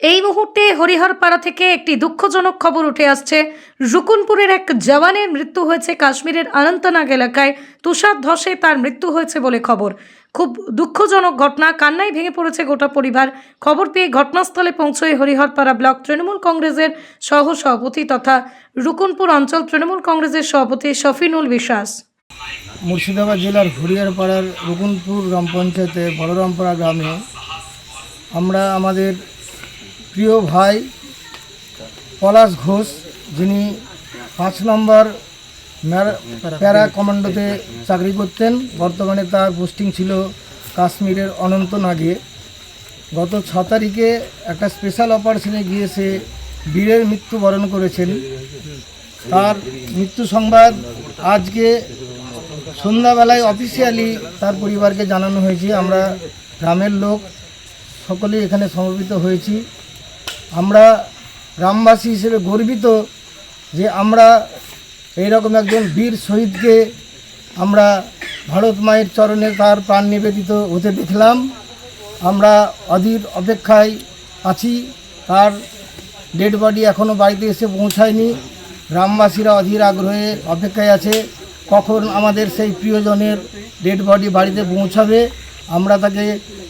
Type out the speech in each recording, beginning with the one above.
এই মুহূর্তে হরিহরপাড়া থেকে একটি দুঃখজনক খবর উঠে আসছে। রুকুনপুরের এক জওয়ানের মৃত্যু হয়েছে কাশ্মীরের অনন্তনাগ এলাকায়। তুষার ধসে তার মৃত্যু হয়েছে বলে খবর। খুব দুঃখজনক ঘটনা, কান্নায় ভেঙে পড়েছে গোটা পরিবার। খবর পেয়ে ঘটনাস্থলে পৌঁছয় হরিহরপাড়া ব্লক তৃণমূল কংগ্রেসের সহ সভাপতি তথা রুকুনপুর অঞ্চল তৃণমূল কংগ্রেসের সভাপতি শফিনুল বিশ্বাস। মুর্শিদাবাদ জেলার হরিয়ারপাড়ার রুকুনপুর গ্রাম পঞ্চায়েতে বলরামপাড়া গ্রামে আমরা আমাদের প্রিয় ভাই পলাশ ঘোষ, যিনি পাঁচ নম্বর প্যারা কমান্ডোতে চাকরি করতেন। বর্তমানে তার পোস্টিং ছিল কাশ্মীরের অনন্তনাগে। গত ছ তারিখে একটা স্পেশাল অপারেশনে গিয়ে সে বীরের মৃত্যুবরণ করেছেন। তার মৃত্যু সংবাদ আজকে সন্ধ্যাবেলায় অফিসিয়ালি তার পরিবারকে জানানো হয়েছে। আমরা গ্রামের লোক সকলেই এখানে সমবেত হয়েছি। আমরা গ্রামবাসী হিসেবে গর্বিত যে আমরা এইরকম একজন বীর শহীদকে আমরা ভারত মায়ের চরণে তার প্রাণ নিবেদিত হতে দেখলাম। আমরা অধীর অপেক্ষায় আছি। তার ডেড বডি এখনও বাড়িতে এসে পৌঁছায়নি। গ্রামবাসীরা অধীর আগ্রহে অপেক্ষায় আছে। কখন আমাদের সেই প্রিয়জনের ডেড বডি বাড়িতে পৌঁছাবে? আমরা তাকে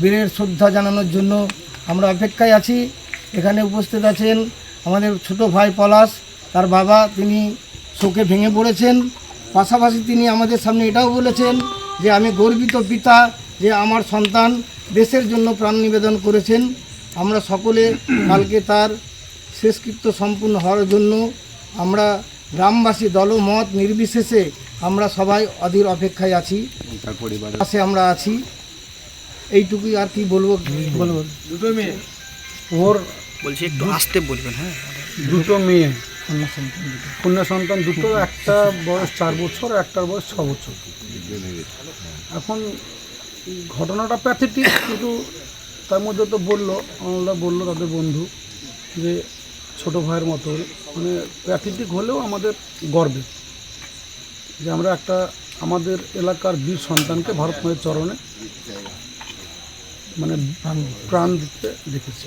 বীরের শ্রদ্ধা জানানোর জন্য আমরা অপেক্ষায় আছি। এখানে উপস্থিত আছেন আমাদের ছোট ভাই পলাশ তার বাবা তিনি শোকে ভেঙে পড়েছেন। পাশাপাশি তিনি আমাদের সামনে এটাও বলেছেন যে আমি গর্বিত পিতা যে আমার সন্তান দেশের জন্য প্রাণ নিবেদন করেছেন। আমরা সকলে কালকে তার শেষকৃত্য সম্পূর্ণ হওয়ার জন্য আমরা গ্রামবাসী দলমত নির্বিশেষে আমরা সবাই অধীর অপেক্ষায় আছি। পাশে আমরা আছি। এইটুকুই আর কি বলব? বলব। দুটো মেয়ে। ওর বলছি একটু আসতে বলবেন হ্যাঁ? দুটো মেয়ে। কন্যা সন্তান দুটো একটা বয়স চার বছর একটার বয়স ছ বছর। এখন ঘটনাটা প্যাথেটিক কিন্তু তার মধ্যে তো বলল আমরা বলল তাদের বন্ধু যে ছোট ভাইয়ের মতো মানে প্যাথেটিক হলেও আমাদের গর্বে। যে আমরা একটা আমাদের এলাকার বীর সন্তানকে ভারত মায়ের চরণে মানে প্রাণ দিতে দেখেছি।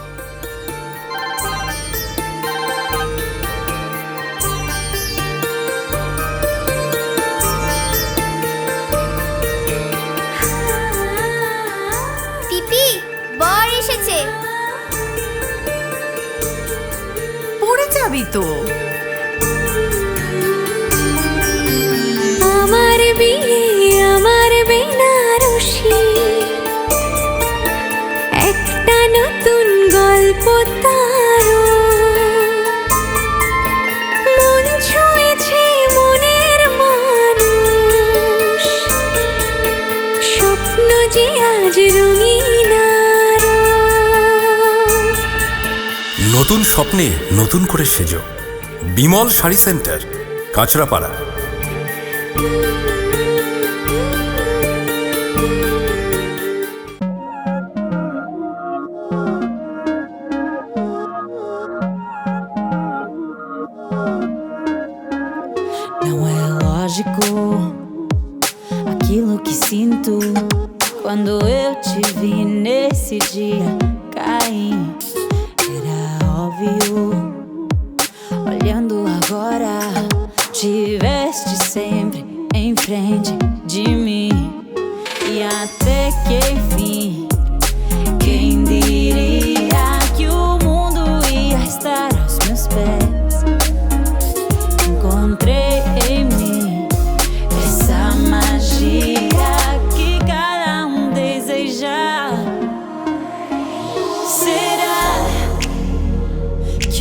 hábito. নতুন স্বপ্নে নতুন করে সেজো Bimal sari centre Kanchrapara Não é lógico aquilo que sinto quando eu te vi nesse dia cair. Era óbvio. Olhando agora, tiveste sempre em frente de mim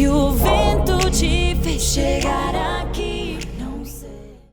you